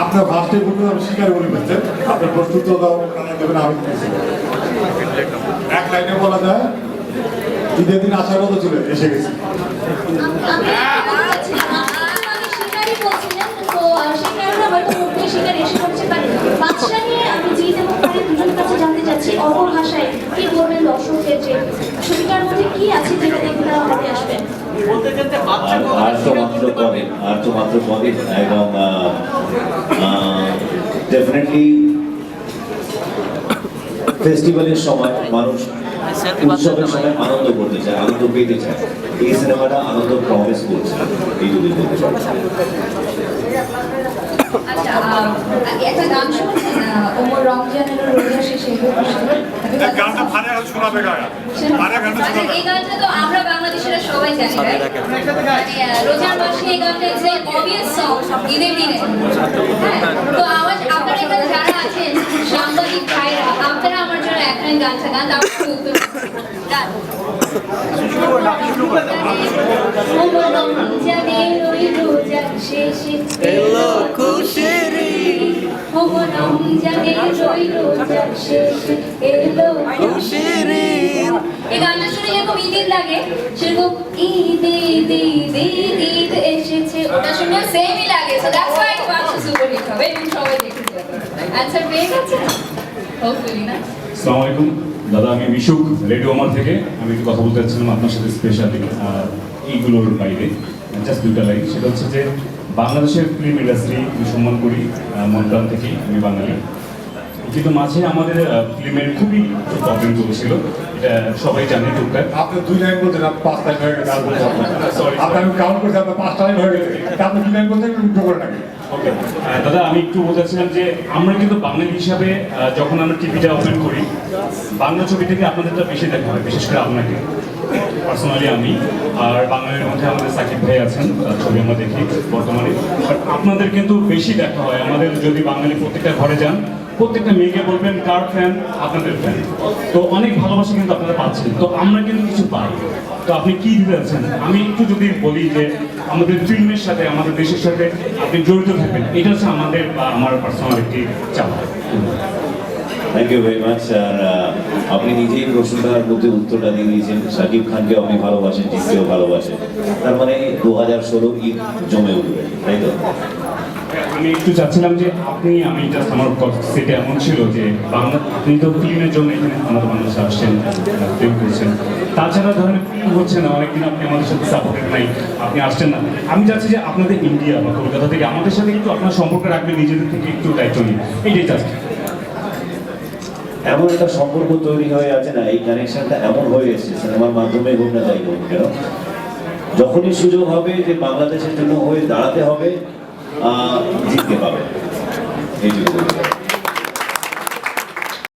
আপনার ফার্স্টে বলতে আমি স্বীকার করে ফেলছেন আপনার প্রস্তুত দেবেন আমি এক লাইনে বলা যায় ঈদের দিন আসার মতো ছিল এসে গেছি। আমি কাছে জানতে চাচ্ছি, অপর ভাষায় কি বলবেন দর্শকদের যে ছবিটার মধ্যে কি আছে যেটা দেখে তারা হলে আসবেন আর আর তো মাত্র কদিন আর তো মাত্র কদিন এবং ডেফিনেটলি ফেস্টিভ্যালের সময় মানুষ, উৎসবের সময় আনন্দ করতে চায়, আনন্দ পেতে চায়। এই সিনেমাটা আনন্দ প্রমিস করছে এইটুকু বলতে পারি গানটা ফারে শোনাবে গায়া। ফারে গানটা আচ্ছা, শোনাবে এই গানটা তো আমরা বাংলাদেশিরা সবাই জানি? মানে, আহ, রোজার মাসে এই গানটা যে অবভিয়াস সং ঈদের দিনে। হ্যাঁ, তো আমার আপনারা এখানে যারা আছেন সাংবাদিক ভাইরা আপনারা আমার জন্য গানটা গান তারপর উত্তর গান শেষে। আলাইকুম। দাদা, আমি মিশুক, রেডিও আমার থেকে। আমি একটু কথা বলতে চাচ্ছিলাম আপনার সাথে স্পেশালি এইগুলোর বাইরে। জাস্ট দুটা লাইন সেটা হচ্ছে যে, বাংলাদেশের ফিল্ম ইন্ডাস্ট্রি আমি সম্মান করি মন প্রাণ থেকেই আমি বাঙালি। কিন্তু মাঝে আমাদের ফিল্মের খুবই প্রবলেম চলেছিল এটা সবাই জানে টুকটাক। আপনি দুই লাইন বলছেন আপনি পাঁচ লাইন হয়ে গেছে. আপনি আমি কাউন্ট করছি আপনার পাঁচটা লাইন হয়ে গেছে। আপনি দুই লাইন বলছেন একটু করে ওকে দাদা আমি একটু বলতেছিলাম যে আমরা কিন্তু বাঙালি হিসাবে যখন আমরা টিভিটা ওপেন করি বাংলা ছবি থেকে আপনাদেরটা বেশি দেখা হয় বিশেষ করে আপনাকে। পার্সোনালি আমি। আর বাঙালির মধ্যে আমাদের সাকিব ভাই আছেন ছবি আমরা দেখি বর্তমানে। বাট আপনাদের কিন্তু বেশি দেখা হয়। আমাদের যদি বাঙালি প্রত্যেকটা ঘরে যান প্রত্যেকটা মেয়েকে বলবেন কার ফ্যান আপনাদের ফ্যান তো অনেক ভালোবাসা কিন্তু আপনারা পাচ্ছেন। তো আমরা কিন্তু কিছু পাই। তো আপনি কি যাচ্ছেন আমি একটু যদি বলি যে, আমাদের ফিল্মের সাথে, আমাদের দেশের সাথে আপনি জড়িত থাকবেন, এটা হচ্ছে আমাদের বা আমার পার্সোনাল একটি চাওয়া। থ্যাংক ইউ ভেরি মাচ আর আপনি নিজেই প্রশ্নটার মধ্যে উত্তরটা দিয়ে দিয়েছেন। সাকিব খানকে আপনি ভালোবাসেন, জিতকেও ভালোবাসেন। তার মানে দু হাজার ষোলো ঈদ জমে উঠবে, তাই তো? আমি একটু চাচ্ছিলাম যে আপনি, আমি জাস্ট আমার সেটা এমন ছিল যে বাংলা, আপনি তো ফিল্মের জন্য এখানে আমাদের বাংলাদেশে আসছেন ফিল্ম তাছাড়া ধরেন ফিল্ম হচ্ছে না, অনেকদিন আপনি আমাদের সাথে সাপোর্টেড নাই, আপনি আসছেন না। আমি চাচ্ছি যে আপনাদের ইন্ডিয়া বা কলকাতা থেকে আমাদের সাথে একটু আপনার সম্পর্ক রাখবেন নিজেদের থেকে একটু দায়িত্ব নিন এইটাই চাচ্ছি। এমন একটা সম্পর্ক তৈরি হয়ে আছে না, এই কানেকশনটা এমন হয়ে এসেছে, সিনেমার মাধ্যমে হোক যাই কেন? যখনই সুযোগ হবে যে বাংলাদেশের জন্য হয়ে দাঁড়াতে হবে あー、人生は、永住ということで。